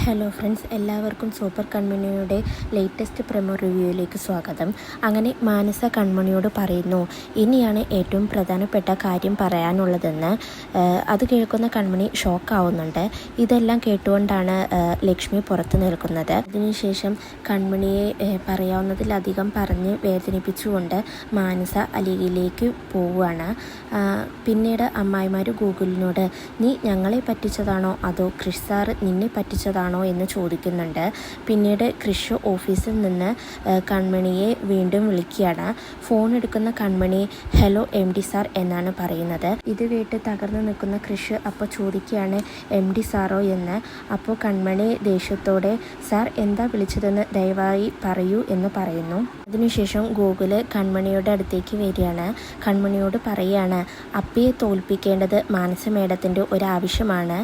Hello friends എല്ലാവർക്കും super കൺമണിയുടെ latest promo റിവ്യൂയിലേക്ക് സ്വാഗതം. അങ്ങനെ മാനസ കൺമണിയോട് പറയുന്നു ഇനിയാണ് ഏറ്റവും പ്രധാനപ്പെട്ട കാര്യം പറയാനുള്ളതെന്ന്. അത് കേൾക്കുന്ന കൺമണി ഷോക്ക് ആവുന്നുണ്ട്. ഇതെല്ലാം കേട്ടുകൊണ്ടാണ് ലക്ഷ്മി പുറത്തു നിൽക്കുന്നത്. അതിനുശേഷം കൺമണിയെ പറയാവുന്നതിലധികം പറഞ്ഞ് വേദനിപ്പിച്ചുകൊണ്ട് മാനസ അലിയിലേക്ക് പോവുകയാണ്. പിന്നീട് അമ്മായിമാർ ഗൂഗിളിനോട് നീ ഞങ്ങളെ പറ്റിച്ചതാണോ? അതോ ക്രിഷ് സാർ നിന്നെ പറ്റിച്ചതാണോ? എന്ന് ചോദിക്കുന്നുണ്ട്. പിന്നീട് കൃഷി ഓഫീസിൽ നിന്ന് കൺമണിയെ വീണ്ടും വിളിക്കുകയാണ്. ഫോൺ എടുക്കുന്ന Kanmani hello M D sir എന്നാണ് പറയുന്നത്. ഇത് കേട്ട് തകർന്നു നിൽക്കുന്ന കൃഷി അപ്പോൾ ചോദിക്കുകയാണ് എം ഡി സാറോ എന്ന്. അപ്പോൾ കൺമണി ദേഷ്യത്തോടെ സാർ എന്താ വിളിച്ചതെന്ന് ദയവായി പറയൂ എന്ന് പറയുന്നു. അതിനുശേഷം ഗൂഗിൾ കൺമണിയുടെ അടുത്തേക്ക് വരികയാണ്. കൺമണിയോട് പറയുകയാണ് അപ്പിയെ തോൽപ്പിക്കേണ്ടത് മാനസമേടത്തിന്റെ ഒരാവശ്യമാണ്.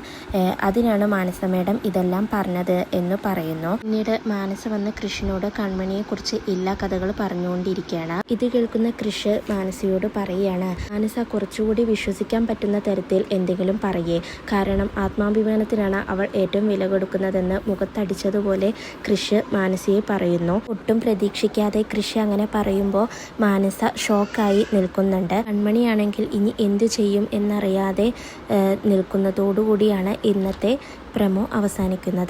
അതിനാണ് മാനസമേടം ഇതെല്ലാം പറഞ്ഞത് എന്ന് പറയുന്നു. പിന്നീട് മാനസ വന്ന് കൃഷിനോട് കൺമണിയെക്കുറിച്ച് എല്ലാ കഥകൾ പറഞ്ഞുകൊണ്ടിരിക്കുകയാണ്. ഇത് കേൾക്കുന്ന കൃഷ് മാനസയോട് പറയുകയാണ് മാനസ കുറച്ചുകൂടി വിശ്വസിക്കാൻ പറ്റുന്ന തരത്തിൽ എന്തെങ്കിലും പറയേ. കാരണം ആത്മാഭിമാനത്തിനാണ് അവൾ ഏറ്റവും വില കൊടുക്കുന്നതെന്ന് മുഖത്തടിച്ചതുപോലെ കൃഷ് മാനസിയെ പറയുന്നു. ഒട്ടും പ്രതീക്ഷിക്കാതെ കൃഷി അങ്ങനെ പറയുമ്പോൾ മാനസ ഷോക്കായി നിൽക്കുന്നുണ്ട്. കൺമണിയാണെങ്കിൽ ഇനി എന്തു ചെയ്യും എന്നറിയാതെ നിൽക്കുന്നതോടുകൂടിയാണ് ഇന്നത്തെ പ്രമോ അവസാനിക്കുന്നത്.